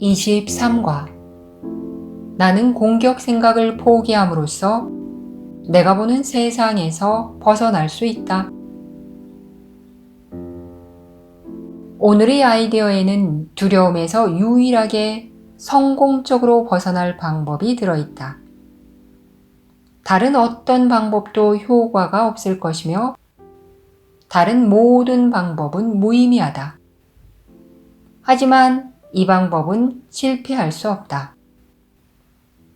23과 나는 공격 생각을 포기함으로써 내가 보는 세상에서 벗어날 수 있다. 오늘의 아이디어에는 두려움에서 유일하게 성공적으로 벗어날 방법이 들어있다. 다른 어떤 방법도 효과가 없을 것이며 다른 모든 방법은 무의미하다. 하지만 이 방법은 실패할 수 없다.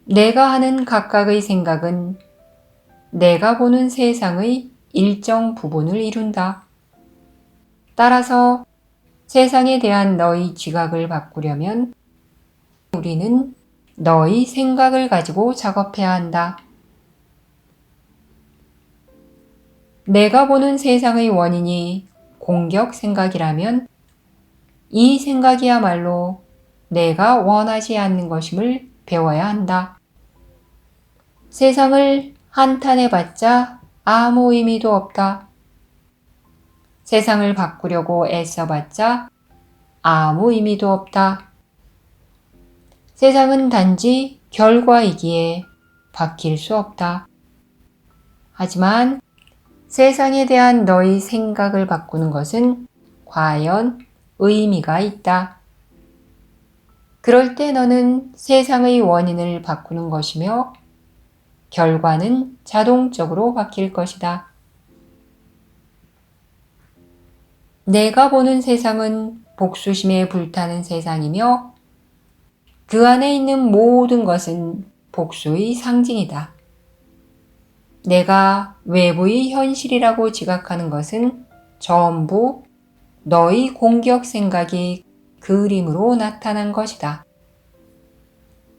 내가 하는 각각의 생각은 내가 보는 세상의 일정 부분을 이룬다. 따라서 세상에 대한 너의 지각을 바꾸려면 우리는 너의 생각을 가지고 작업해야 한다. 내가 보는 세상의 원인이 공격 생각이라면 이 생각이야말로 내가 원하지 않는 것임을 배워야 한다. 세상을 한탄해봤자 아무 의미도 없다. 세상을 바꾸려고 애써봤자 아무 의미도 없다. 세상은 단지 결과이기에 바뀔 수 없다. 하지만 세상에 대한 너의 생각을 바꾸는 것은 과연 의미가 있다. 그럴 때 너는 세상의 원인을 바꾸는 것이며 결과는 자동적으로 바뀔 것이다. 내가 보는 세상은 복수심에 불타는 세상이며 그 안에 있는 모든 것은 복수의 상징이다. 내가 외부의 현실이라고 지각하는 것은 전부 너의 공격 생각이 그림으로 나타난 것이다.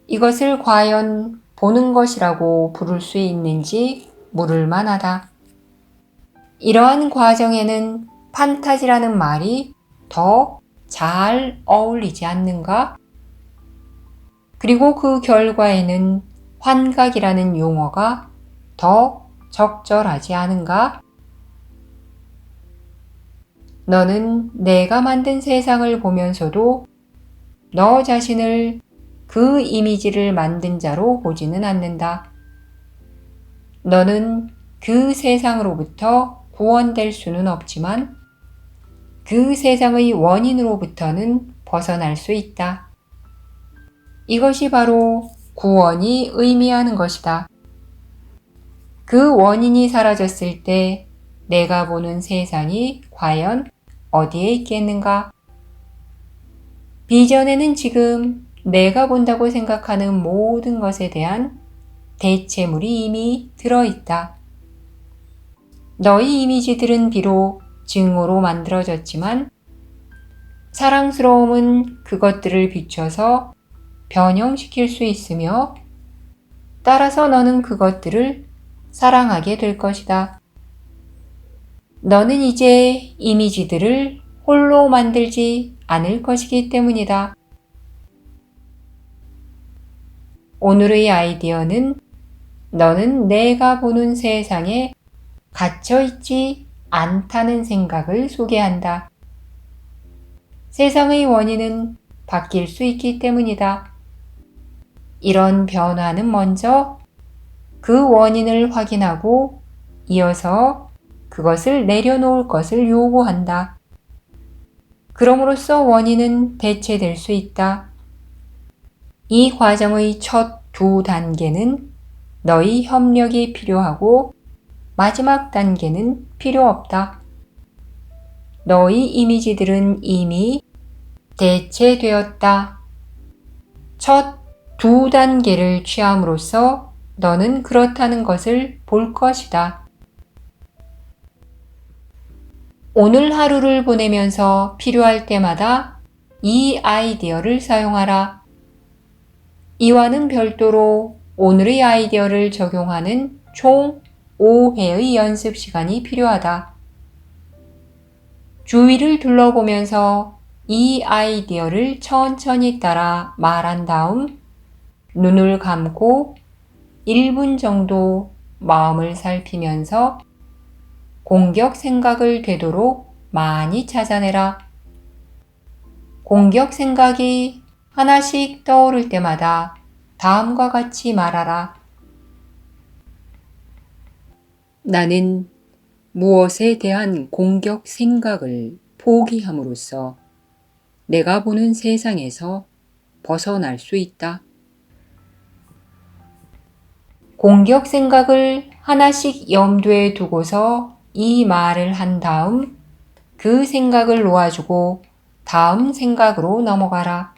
이것을 과연 보는 것이라고 부를 수 있는지 물을 만하다. 이러한 과정에는 판타지라는 말이 더 잘 어울리지 않는가? 그리고 그 결과에는 환각이라는 용어가 더 적절하지 않은가? 너는 내가 만든 세상을 보면서도 너 자신을 그 이미지를 만든 자로 보지는 않는다. 너는 그 세상으로부터 구원될 수는 없지만 그 세상의 원인으로부터는 벗어날 수 있다. 이것이 바로 구원이 의미하는 것이다. 그 원인이 사라졌을 때 내가 보는 세상이 과연 어디에 있겠는가? 비전에는 지금 내가 본다고 생각하는 모든 것에 대한 대체물이 이미 들어있다. 너희 이미지들은 비록 증오로 만들어졌지만 사랑스러움은 그것들을 비춰서 변형시킬 수 있으며 따라서 너는 그것들을 사랑하게 될 것이다. 너는 이제 이미지들을 홀로 만들지 않을 것이기 때문이다. 오늘의 아이디어는 너는 내가 보는 세상에 갇혀있지 않다는 생각을 소개한다. 세상의 원인은 바뀔 수 있기 때문이다. 이런 변화는 먼저 그 원인을 확인하고 이어서 그것을 내려놓을 것을 요구한다. 그럼으로써 원인은 대체될 수 있다. 이 과정의 첫 두 단계는 너희 협력이 필요하고 마지막 단계는 필요 없다. 너희 이미지들은 이미 대체되었다. 첫 두 단계를 취함으로써 너는 그렇다는 것을 볼 것이다. 오늘 하루를 보내면서 필요할 때마다 이 아이디어를 사용하라. 이와는 별도로 오늘의 아이디어를 적용하는 총 5회의 연습 시간이 필요하다. 주위를 둘러보면서 이 아이디어를 천천히 따라 말한 다음 눈을 감고 1분 정도 마음을 살피면서 공격 생각을 되도록 많이 찾아내라. 공격 생각이 하나씩 떠오를 때마다 다음과 같이 말하라. 나는 무엇에 대한 공격 생각을 포기함으로써 내가 보는 세상에서 벗어날 수 있다. 공격 생각을 하나씩 염두에 두고서 이 말을 한 다음 그 생각을 놓아주고 다음 생각으로 넘어가라.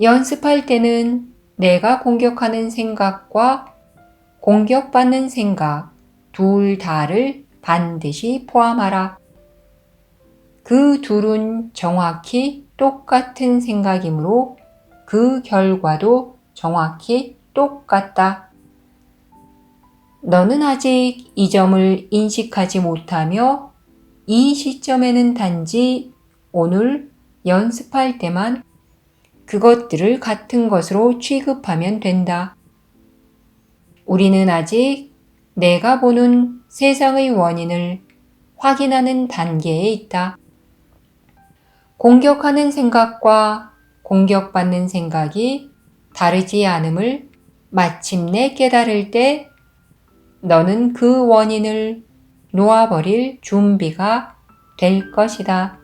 연습할 때는 내가 공격하는 생각과 공격받는 생각 둘 다를 반드시 포함하라. 그 둘은 정확히 똑같은 생각이므로 그 결과도 정확히 똑같다. 너는 아직 이 점을 인식하지 못하며 이 시점에는 단지 오늘 연습할 때만 그것들을 같은 것으로 취급하면 된다. 우리는 아직 내가 보는 세상의 원인을 확인하는 단계에 있다. 공격하는 생각과 공격받는 생각이 다르지 않음을 마침내 깨달을 때 너는 그 원인을 놓아버릴 준비가 될 것이다.